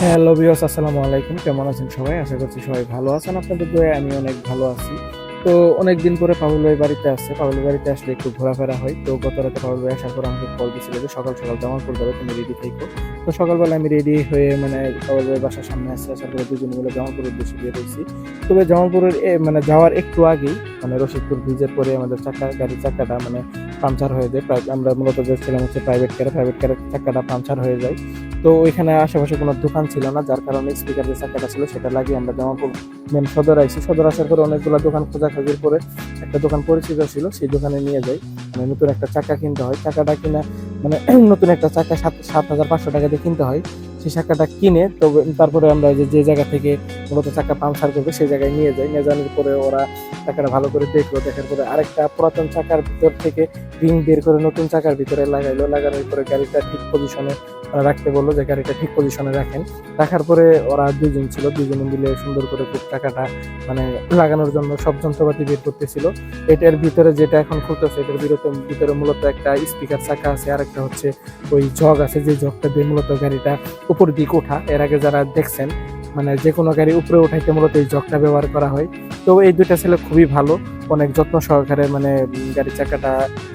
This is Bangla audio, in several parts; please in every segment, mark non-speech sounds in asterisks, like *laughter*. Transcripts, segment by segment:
হ্যালো বিয়স আসসালামু আলাইকুম। কেমন আছেন সবাই? আশা করছি সবাই ভালো আছেন। আপনাদের দয়ে আমি অনেক ভালো আছি। তো অনেক দিন পরে পাবুল ভাই বাড়িতে আসছে। পাবুল বাড়িতে আসলে একটু ঘোরাফেরা হয়। তো গত রাতে পাবুল ভাই আসার পর আমাকে কল দিছিল যে সকাল সকাল জামা পড়ে যাবে তুমি রেডি থাকো। তো সকালবেলা আমি রেডি হয়ে মানে পাবুল ভাই বাসার সামনে আসছে। আসার পরে দুজন মিলে জামালপুরের উদ্দেশ্যে বের হয়েছি। তবে জামালপুরের মানে যাওয়ার একটু আগেই মানে রশিদপুর ব্রিজের পরে আমাদের চাকা, গাড়ির চাকাটা মানে পাংচার হয়ে যায়। আমরা মূলত যাচ্ছিলাম হচ্ছে প্রাইভেট কারে প্রাইভেট কারের চাকাটা পাংচার হয়ে যায়। তো ওইখানে আশেপাশে কোনো দোকান ছিল না, যার কারণে স্পিকার যে চাকাটা ছিল সেটা লাগিয়ে আমরা জামালপুর মেন সদর আইসি। সদর আসার পরে অনেকগুলো দোকান খোঁজাখুঁজির পরে একটা দোকান পরিচিত ছিল, সেই দোকানে নিয়ে যাই। মানে নতুন একটা চাকা কিনতে হয়। চাকাটা কিনা মানে *clears throat* নতুন একটা চাকা সাত সাত হাজার পাঁচশো টাকা দিয়ে কিনতে হয়। সেই চাকাটা কিনে, তো তারপরে আমরা যে যে জায়গা থেকে মূলত চাকা পাংচার করবে, সেই জায়গায় নিয়ে যাই। নিয়ে যাওয়ার পরে ওরা চাকাটা ভালো করে দেখল। দেখার পরে আরেকটা পুরাতন চাকার ভিতর থেকে রিং বের করে নতুন চাকার ভিতরে লাগাইলো। লাগানোর পরে গাড়িটা ঠিক পজিশনে রাখতে বলল যে গাড়িটা ঠিক পজিশনে রাখেন। রাখার পরে ওরা দুজন ছিল দুজনে মিলে সুন্দর করে খুব চাকাটা মানে লাগানোর জন্য সব যন্ত্রপাতি বের করতেছিল। এটার ভিতরে যেটা এখন খুলতেছে, এটার ভিতরে ভিতরে মূলত একটা স্পিকার চাকা আছে আর একটা হচ্ছে ওই জগ আছে, যে জগটা দিয়ে মূলত গাড়িটা উপর দিক ওঠা। এর আগে যারা দেখছেন মানে যে কোনো গাড়ি উপরে উঠাইতে মূলত এই জগটা ব্যবহার করা হয়। তো এই দুইটা ছেলে খুবই ভালো। অনেক যত্ন সহকারে মানে গাড়ির চাকাটা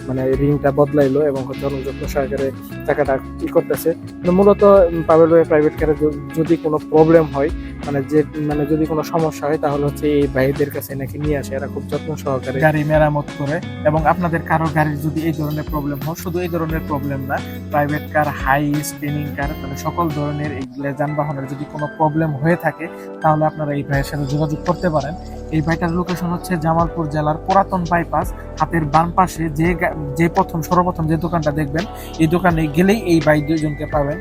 মানে রিংটা বদলাইলো এবং হচ্ছে অনেক যত্ন সহকারে চাকাটা ই করতেছে। মানে মূলত পাবেল ভাই প্রাইভেট কারে যদি কোনো প্রবলেম হয় মানে যে মানে যদি কোনো সমস্যা হয়, তাহলে হচ্ছে এই ভাইদের কাছে নাকি নিয়ে আসে। এরা খুব যত্ন সহকারে গাড়ি মেরামত করে এবং আপনাদের কারও গাড়ির যদি এই ধরনের প্রবলেম হয়, শুধু এই ধরনের প্রবলেম না private car high spinning car মানে সকল ধরনের এইগুলো যানবাহনের যদি কোনো প্রবলেম হয়ে থাকে, তাহলে আপনারা এই ভাইয়ের সাথে যোগাযোগ করতে পারেন। এই ভাইটার লোকেশন হচ্ছে জামালপুর জেলার পুরাতন বাইপাস হাতের বাম পাশে যে যে প্রথম, সর্বপ্রথম যে দোকানটা দেখবেন, এই দোকানে গেলেই এই বাইক দুইজনকে পাবেন।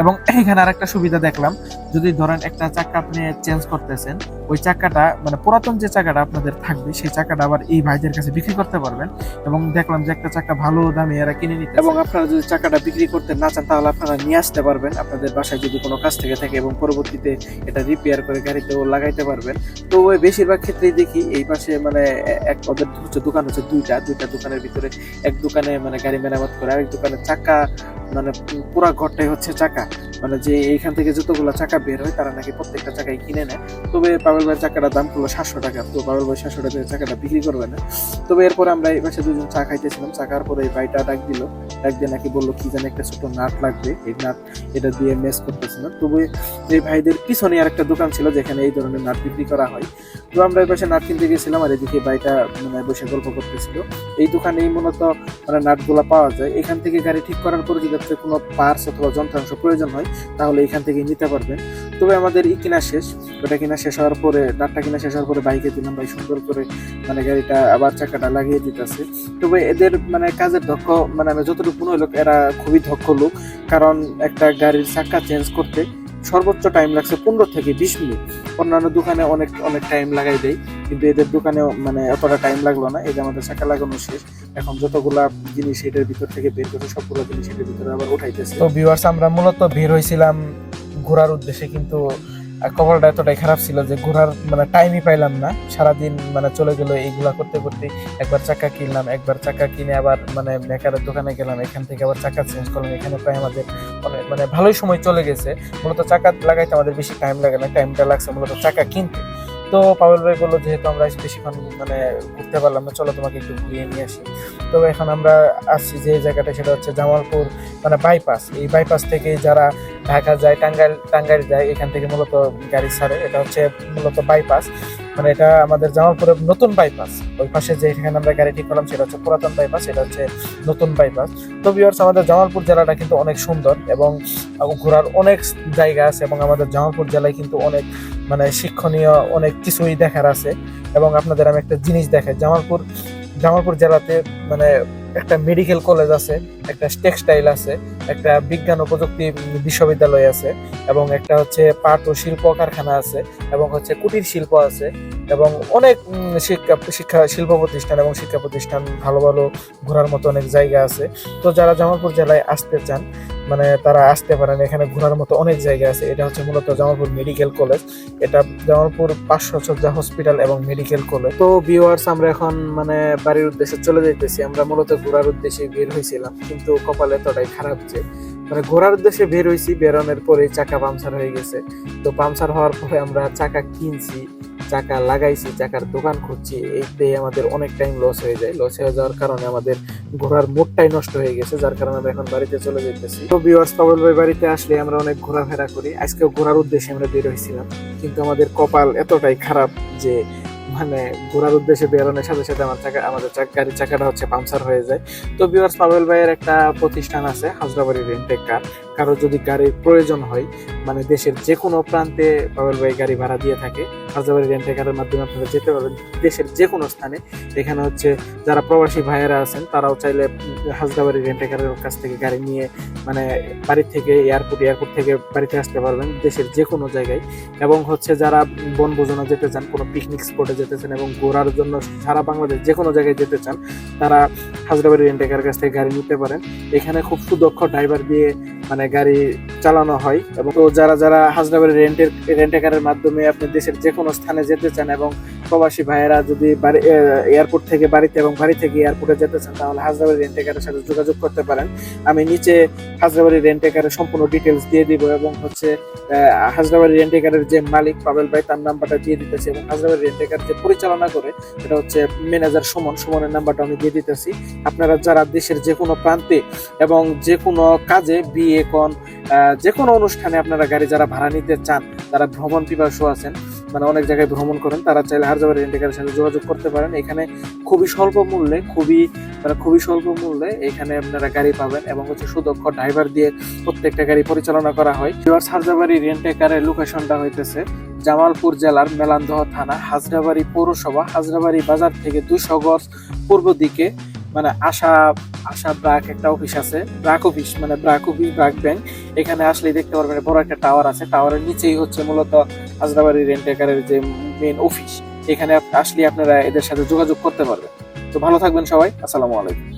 এবং এখানে আর একটা সুবিধা দেখলাম, যদি ধরেন একটা চাকা আপনি চেঞ্জ করতেছেন, ওই চাকাটা মানে পুরাতন যে চাকাটা আপনাদের থাকবে, সেই চাকাটা আবার এই ভাইদের কাছে বিক্রি করতে পারবেন। এবং দেখলাম যে একটা চাকা ভালো দামে এরা কিনে নিতে এবং আপনারা যদি চাকাটা বিক্রি করতে না চান, তাহলে আপনারা নিয়ে আসতে পারবেন। আপনাদের বাসায় যদি কোনো কাজ থেকে থাকে এবং পরবর্তীতে এটা রিপেয়ার করে গাড়িতেও লাগাইতে পারবেন। তো ওই বেশিরভাগ ক্ষেত্রেই দেখি এই পাশে মানে এক ওদের হচ্ছে দোকান হচ্ছে দুইটা দুইটা দোকানের ভিতরে এক দোকানে মানে গাড়ি মেরামত করে, আরেক দোকানে চাকা মানে পুরা ঘরটাই হচ্ছে চাকা। মানে যে এইখান থেকে যতগুলো চাকা বের হয়, তারা নাকি প্রত্যেকটা চাকাই কিনে নেয়। তবে পাবেল ভাইয়ের চাকাটার দাম করল সাতশো টাকা। তো পাবেল ভাই সাতশো টাকা চাকাটা বিক্রি করবে না। তবে এরপরে আমরা এই পাশে দুজন চা খাইতেছিলাম। চাকার পরে এই ভাইটা ডাক দিল। ডাক দিয়ে নাকি বলল, কি জানি একটা ছোট নাট লাগবে। এই নাট এটা দিয়ে মেস করতেছিলাম তবে এই ভাইদের পিছনে আর একটা দোকান ছিল, যেখানে এই ধরনের নাট বিক্রি করা হয়। তো আমরা এই পাশে নাট কিনতে গেছিলাম আর এদিকে ভাইটা মানে বসে গল্প করতেছিল। এই দোকানেই মূলত মানে নাটগুলো পাওয়া যায়। এখান থেকে গাড়ি ঠিক করার পরে যদি আপনার কোনো পার্স অথবা যন্ত্রাংশ প্রয়োজন হয়, তাহলে এখান থেকে নিতে পারবেন। তবে আমাদের ই কিনা শেষ, ওটা কিনা শেষ হওয়ার পরে ডাটটা কিনা শেষ হওয়ার পরে বাইকে দিলাম ভাই, সুন্দর করে মানে গাড়িটা আবার চাকাটা লাগিয়ে দিতেছে। তবে এদের মানে কাজের দক্ষ মানে আমি যতটুকু মনে হলো এরা খুবই দক্ষ লোক, কারণ একটা গাড়ির চাকা চেঞ্জ করতে সর্বোচ্চ টাইম লাগছে পনেরো থেকে বিশ মিনিট। অন্যান্য দোকানে অনেক অনেক টাইম লাগাই দেয় কিন্তু এদের দোকানেও মানে এতটা টাইম লাগল না। এই যে আমাদের চাকা লাগানো শেষ, এখন যতগুলা জিনিস এটার ভিতর থেকে বের করে সবগুলো জিনিস এটার ভিতরে আবার উঠাইতেছে। তো ভিউয়ার্স আমরা মূলত বের হয়েছিলাম ঘোরার উদ্দেশ্যে, কিন্তু কপালটা এতটাই খারাপ ছিল যে ঘোরার মানে টাইমই পাইলাম না। সারাদিন মানে চলে গেলো এইগুলা করতে করতে। একবার চাকা কিনলাম, একবার চাকা কিনে আবার মানে মেকারের দোকানে গেলাম। এখান থেকে আবার চাকা চেঞ্জ করলাম। এখানে প্রায় আমাদের অনেক মানে ভালোই সময় চলে গেছে। মূলত চাকা লাগাইতে আমাদের বেশি টাইম লাগে না। টাইমটা লাগছে মূলত চাকা কিনতে। তো পাবেল ভাই বলল যেহেতু আমরা বেশিক্ষণ মানে ঘুরতে পারলাম না, চলো তোমাকে একটু ঘুরিয়ে নিয়ে আসি। তো এখন আমরা আসছি যে জায়গাটা, সেটা হচ্ছে জামালপুর মানে বাইপাস এই বাইপাস থেকে যারা ঢাকা যায়, টাঙ্গাইল টাঙ্গাইল যায়, এখান থেকে মূলত গাড়ি ছাড়ে। এটা হচ্ছে মূলত বাইপাস মানে এটা আমাদের জামালপুরের নতুন বাইপাস ওই পাশে যে এখানে আমরা গাড়ি ঠিক করলাম সেটা হচ্ছে পুরাতন বাইপাস সেটা হচ্ছে নতুন বাইপাস তো ভিউয়ার্স আমাদের জামালপুর জেলাটা কিন্তু অনেক সুন্দর এবং ঘোরার অনেক জায়গা আছে এবং আমাদের জামালপুর জেলায় কিন্তু অনেক মানে শিক্ষণীয় অনেক কিছুই দেখার আছে। এবং আপনাদের আমি একটা জিনিস দেখাই, জামালপুর জামালপুর জেলাতে মানে একটা মেডিকেল কলেজ আছে, একটা টেক্সটাইল আছে, একটা বিজ্ঞান ও প্রযুক্তি বিশ্ববিদ্যালয় আছে, এবং একটা হচ্ছে পাট ও শিল্প কারখানা আছে, এবং হচ্ছে কুটির শিল্প আছে। এবং অনেক শিক্ষা শিক্ষা, শিল্প প্রতিষ্ঠান এবং শিক্ষা প্রতিষ্ঠান ভালো ভালো ঘোরার মতো অনেক জায়গা আছে। তো যারা জামালপুর জেলায় আসতে চান মানে তারা আসতে পারেন, এখানে ঘোরার মতো অনেক জায়গা আছে। এটা হচ্ছে মূলত জামালপুর মেডিকেল কলেজ। এটা জামালপুর পাঁচশো সজ্জা হসপিটাল এবং মেডিকেল কলেজ। তো ভিউয়ার্স আমরা এখন মানে বাড়ির উদ্দেশ্যে চলে যাইতেছি। আমরা মূলত ঘোরার উদ্দেশ্যে বের হয়েছিলাম কিন্তু কপাল এতটাই খারাপ যে মানে ঘোরার উদ্দেশ্যে বের হয়েছি বেরোনোর পরে চাকা পাংচার হয়ে গেছে। তো পাংচার হওয়ার পরে আমরা চাকা কিনছি। চাকা লাগাইছি, চাকার দোকান খুঁজছি এইতে আমাদের অনেক টাইম লস হয়ে যায়। লস হয়ে যাওয়ার কারণে আমাদের ঘোরার মুডটাই নষ্ট হয়ে গেছে, যার কারণে আমরা এখন বাড়িতে চলে যেতেছি তো বিওয়ার্স পাবল ভাই, বাড়িতে আসলে আমরা অনেক ঘোরাফেরা করি। আজকে ঘোরার উদ্দেশ্যে আমরা বের হয়েছিলাম কিন্তু আমাদের কপাল এতটাই খারাপ যে মানে ঘোরার উদ্দেশ্যে বেরোনোর সাথে সাথে আমার চাকা, আমাদের গাড়ির চাকাটা হচ্ছে পাংচার হয়ে যায়। তো বিওয়ার্স পাবেল ভাইয়ের একটা প্রতিষ্ঠান আছে হাজরাবাড়ি রেন্টেক কার কারও যদি গাড়ির প্রয়োজন হয় মানে দেশের যে কোনো প্রান্তে পাবেল ভাই গাড়ি ভাড়া দিয়ে থাকে হাজরাবাড়ি রেন্টেক কারের মাধ্যমে আপনারা যেতে পারবেন। দেশের যে কোনো স্থানে এখানে হচ্ছে যারা প্রবাসী ভাইয়েরা আছেন তারাও চাইলে উম, হাজরাবাড়ি রেন্টেক কারের কাছ থেকে গাড়ি নিয়ে মানে বাড়ি থেকে এয়ারপোর্ট এয়ারপোর্ট থেকে বাড়িতে আসতে পারবেন দেশের যে কোনো জায়গায়। এবং হচ্ছে যারা বনভোজনে যেতে চান কোনো পিকনিক স্পটে যেতে চান এবং ঘোরার জন্য সারা বাংলাদেশ যে কোনো জায়গায় যেতে চান তারা হাজরাবাড়ি রেন্টেকার কাছ থেকে গাড়ি নিতে পারেন। এখানে খুব সুদক্ষ ড্রাইভার দিয়ে মানে গাড়ি চালানো হয় এবং তো যারা যারা হাজরাবাড়ি রেন্টের রেন্টাকারের মাধ্যমে আপনি দেশের যে কোনো স্থানে যেতে চান এবং প্রবাসী ভাইয়েরা যদি বাড়ি এয়ারপোর্ট থেকে বাড়িতে এবং বাড়ি থেকে এয়ারপোর্টে যেতে চান, তাহলে হাজরাবাড়ি রেন্টেকারের সাথে যোগাযোগ করতে পারেন। আমি নিচে হাজরাবাড়ি রেন্টেকারের সম্পূর্ণ ডিটেলস দিয়ে দিব এবং হচ্ছে হাজরাবাড়ি রেন্টেকারের যে মালিক পাবেল ভাই, তার নাম্বারটা দিয়ে দিতেছি এবং হাজরাবাড়ি রেন্টেকার যে পরিচালনা করে, সেটা হচ্ছে ম্যানেজার সুমন। সুমনের নাম্বারটা আমি দিয়ে দিতেছি। আপনারা যারা দেশের যে কোনো প্রান্তে এবং যে কোনো কাজে, বিয়ে, কোন যে কোনো অনুষ্ঠানে আপনারা গাড়ি যারা ভাড়া নিতে চান, তারা ভ্রমণ পিপাসু আছেন মানে অনেক জায়গায় ভ্রমণ করেন, তারা চাইলে হাজার রেন্টেকারের সাথে যোগাযোগ করতে পারেন। এখানে খুবই স্বল্প মূল্যে, খুবই মানে খুবই স্বল্প মূল্যে এখানে আপনারা গাড়ি পাবেন এবং হচ্ছে সুদক্ষ ড্রাইভার দিয়ে প্রত্যেকটা গাড়ি পরিচালনা করা হয়। ভিউয়ার্স হাজারবাড়ি রেন্টেকারের লোকেশনটা হইতেছে জামালপুর জেলার মেলান্দহ থানা, হাজরাবাড়ি পৌরসভা, হাজরাবাড়ি বাজার থেকে দুশো গজ পূর্ব দিকে মানে আশা আশা ব্রাক একটা অফিস আছে। ব্রাক অফিস মানে ব্রাক অফিস ব্রাক ব্যাংক এখানে আসলেই দেখতে পারবেন বড় একটা টাওয়ার আছে। টাওয়ারের নিচেই হচ্ছে মূলত হাজরাবাড়ি রেন্টেকারের যে মেন অফিস এখানে আসলে আপনারা এদের সাথে যোগাযোগ করতে পারবেন। তো ভালো থাকবেন সবাই। আসসালামু আলাইকুম।